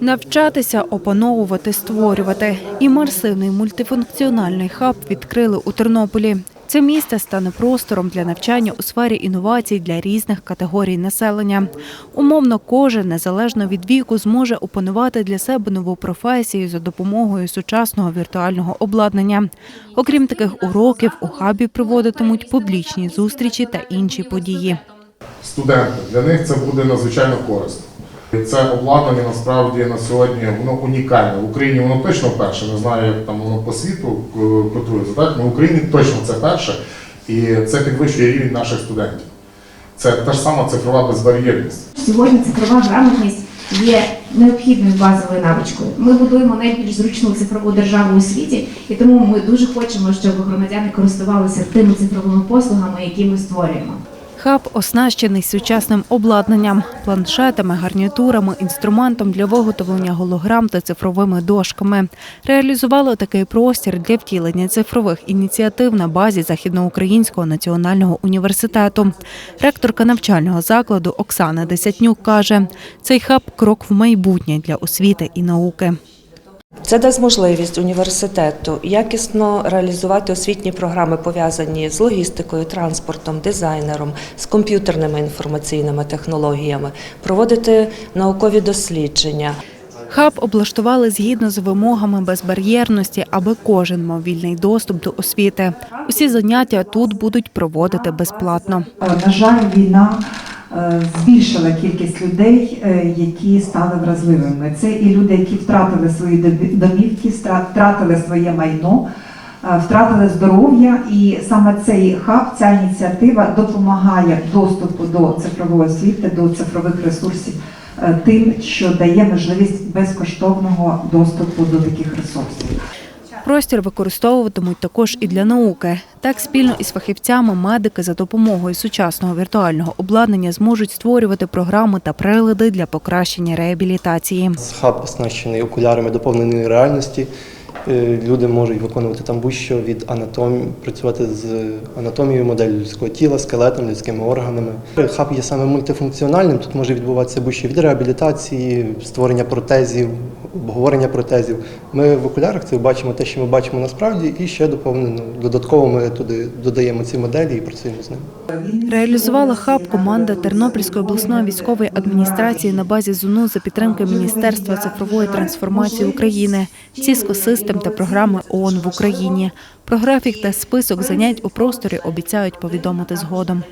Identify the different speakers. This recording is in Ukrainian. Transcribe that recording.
Speaker 1: Навчатися, опановувати, створювати. Імерсивний мультифункціональний хаб відкрили у Тернополі. Це місце стане простором для навчання у сфері інновацій для різних категорій населення. Умовно, кожен незалежно від віку зможе опанувати для себе нову професію за допомогою сучасного віртуального обладнання. Окрім таких уроків, у хабі проводитимуть публічні зустрічі та інші події.
Speaker 2: студенти. Для них це буде надзвичайно корисно. Це обладнання насправді на сьогодні воно унікальне. В Україні воно точно перше. Не знаю, як там воно по світу е, котрується. Так Ну, в Україні точно це перше, і це підвищує рівень наших студентів. Це та ж сама цифрова безбар'єрність.
Speaker 3: Сьогодні цифрова грамотність є необхідною базовою навичкою. Ми будуємо найбільш зручну цифрову державу у світі, і тому ми дуже хочемо, щоб громадяни користувалися тими цифровими послугами, які ми створюємо.
Speaker 1: Хаб оснащений сучасним обладнанням, планшетами, гарнітурами, інструментом для виготовлення голограм та цифровими дошками. Реалізували такий простір для втілення цифрових ініціатив на базі Західноукраїнського національного університету. Ректорка навчального закладу Оксана Десятнюк каже, цей хаб крок в майбутнє для освіти і науки.
Speaker 4: Це дасть можливість університету якісно реалізувати освітні програми, пов'язані з логістикою, транспортом, дизайнером, з комп'ютерними інформаційними технологіями, проводити наукові дослідження.
Speaker 1: Хаб облаштували згідно з вимогами безбар'єрності, аби кожен мав вільний доступ до освіти. Усі заняття тут будуть проводити безплатно.
Speaker 5: Е, На жаль, війна збільшила кількість людей, е, які стали вразливими. Це і люди, які втратили свої домівки, втратили своє майно, е, втратили здоров'я. І саме цей хаб, ця ініціатива допомагає доступу до цифрової освіти, до цифрових ресурсів е, тим, що дає можливість безкоштовного доступу до таких ресурсів.
Speaker 1: Простір використовуватимуть також і для науки. Так, спільно із фахівцями медики за допомогою сучасного віртуального обладнання зможуть створювати програми та прилади для покращення реабілітації.
Speaker 6: Хаб оснащений окулярами доповненої реальності. Е, Люди можуть виконувати там будь-що від анатомії, працювати з анатомією моделі людського тіла, скелетом, людськими органами. Хаб є саме мультифункціональним. Тут може відбуватися будь-що від реабілітації, створення протезів, обговорення протезів. Ми в окулярах це бачимо те, що ми бачимо насправді, і ще доповнено. Додатково ми туди додаємо ці моделі і працюємо з ними.
Speaker 1: Реалізувала хаб команда Тернопільської обласної військової адміністрації на базі ЗУНУ за підтримки Міністерства цифрової трансформації України, Cisco System та програми ООН в Україні. Про графік та список занять у просторі обіцяють повідомити згодом.